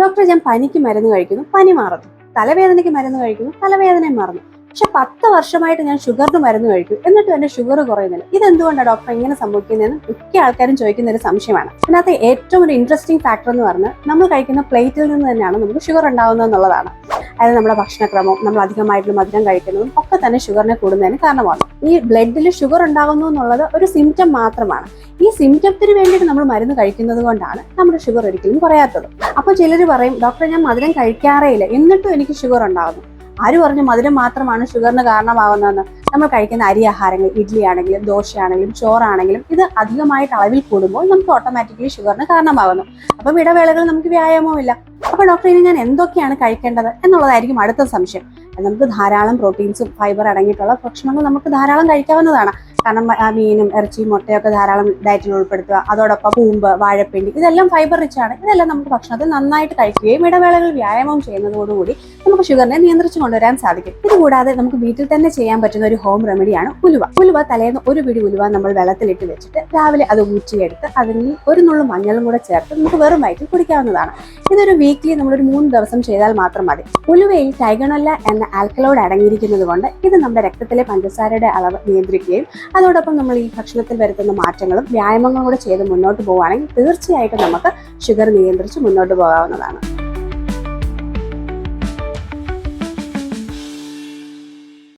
Doctor ഞാൻ പനിക്ക് മരുന്ന് കഴിക്കുന്നു പനി മാറുന്നു. തലവേദനയ്ക്ക് മരുന്ന് കഴിക്കുന്നു തലവേദനയും മാറുന്നു. പക്ഷെ പത്ത് വർഷമായിട്ട് ഞാൻ ഷുഗറിന് മരുന്ന് കഴിക്കും എന്നിട്ട് എന്റെ ഷുഗർ കുറയുന്നില്ല. ഇതെന്തുകൊണ്ടാണ് ഡോക്ടർ ഇങ്ങനെ സംഭവിക്കുന്നതെന്ന് മിക്ക ആൾക്കാരും ചോദിക്കുന്ന ഒരു സംശയമാണ്. അതിനകത്ത് ഏറ്റവും ഒരു ഇൻട്രസ്റ്റിംഗ് ഫാക്ടർ എന്ന് പറഞ്ഞാൽ നമ്മൾ കഴിക്കുന്ന പ്ലേറ്റിൽ നിന്ന് തന്നെയാണ് നമുക്ക് ഷുഗർ ഉണ്ടാകുന്നത് എന്നുള്ളതാണ്. അതായത് നമ്മുടെ ഭക്ഷണക്രമം നമ്മൾ അധികമായിട്ടുള്ള മധുരം കഴിക്കുന്നതും ഒക്കെ തന്നെ ഷുഗറിനെ കൂടുന്നതിന് കാരണമാണ് ഈ ബ്ലഡിൽ ഷുഗർ ഉണ്ടാകുന്നു എന്നുള്ളത് ഒരു സിംറ്റം മാത്രമാണ്. ഈ സിംറ്റത്തിന് വേണ്ടിയിട്ട് നമ്മൾ മരുന്ന് കഴിക്കുന്നത് കൊണ്ടാണ് നമ്മുടെ ഷുഗർ ഒരിക്കലും കുറയാത്തത്. അപ്പോൾ ചിലർ പറയും ഡോക്ടർ ഞാൻ മധുരം കഴിക്കാറേ ഇല്ല. എന്നിട്ടും എനിക്ക് ഷുഗർ ഉണ്ടാകുന്നു ആര് പറഞ്ഞു മധുരം മാത്രമാണ് ഷുഗറിന് കാരണമാകുന്നതെന്ന് നമ്മൾ കഴിക്കുന്ന അരി ആഹാരങ്ങൾ ഇഡ്ഡലി ആണെങ്കിലും ദോശയാണെങ്കിലും ചോറാണെങ്കിലും ഇത് അധികമായിട്ട് അളവിൽ കൂടുമ്പോൾ നമുക്ക് ഓട്ടോമാറ്റിക്കലി ഷുഗറിന് കാരണമാകുന്നു അപ്പം ഇടവേളകൾ നമുക്ക് വ്യായാമവുമില്ല. അപ്പോൾ ഡോക്ടർ ഇനി ഞാൻ എന്തൊക്കെയാണ് കഴിക്കേണ്ടത് എന്നുള്ളതായിരിക്കും അടുത്ത സംശയം. നമുക്ക് ധാരാളം പ്രോട്ടീൻസും ഫൈബർ അടങ്ങിയിട്ടുള്ള ഭക്ഷണങ്ങൾ നമുക്ക് ധാരാളം കഴിക്കാവുന്നതാണ്. കാരണം മീനും ഇറച്ചിയും മുട്ടയൊക്കെ ധാരാളം ഡയറ്റിൽ ഉൾപ്പെടുത്തുക. അതോടൊപ്പം കൂമ്പ് വാഴപ്പിണ്ടി ഇതെല്ലാം ഫൈബർ റിച്ച് ആണ്. ഇതെല്ലാം നമുക്ക് ഭക്ഷണത്തിൽ നന്നായിട്ട് കഴിക്കുകയും ഇടവേളകൾ വ്യായാമം ചെയ്യുന്നതോടുകൂടി നമുക്ക് ഷുഗറിനെ നിയന്ത്രിച്ചു കൊണ്ടുവരാൻ സാധിക്കും. ഇതുകൂടാതെ നമുക്ക് വീട്ടിൽ തന്നെ ചെയ്യാൻ പറ്റുന്ന ഒരു ഹോം റെമഡിയാണ് ഉലുവ. ഉലുവ തലേന്ന് ഒരു പിടി ഉലുവ നമ്മൾ വെള്ളത്തിലിട്ട് വെച്ചിട്ട് രാവിലെ അത് ഊറ്റിയെടുത്ത് അതിൽ ഒരു നുള്ളു മഞ്ഞളും കൂടെ ചേർത്ത് നമുക്ക് വെറും വയറ്റിൽ കുടിക്കാവുന്നതാണ്. ഇതൊരു വീക്ക്ലി നമ്മളൊരു മൂന്ന് ദിവസം ചെയ്താൽ മാത്രം മതി. ഉലുവയിൽ ടൈഗണല്ല എന്ന ആൽക്കലോഡ് അടങ്ങിയിരിക്കുന്നത് കൊണ്ട് ഇത് നമ്മുടെ രക്തത്തിലെ പഞ്ചസാരയുടെ അളവ് നിയന്ത്രിക്കുകയും അതോടൊപ്പം നമ്മൾ ഈ ഭക്ഷണത്തിൽ വരുത്തുന്ന മാറ്റങ്ങളും വ്യായാമങ്ങളും കൂടെ ചെയ്ത് മുന്നോട്ട് പോവുകയാണെങ്കിൽ തീർച്ചയായിട്ടും നമുക്ക് ഷുഗർ നിയന്ത്രിച്ച് മുന്നോട്ട് പോകാവുന്നതാണ്.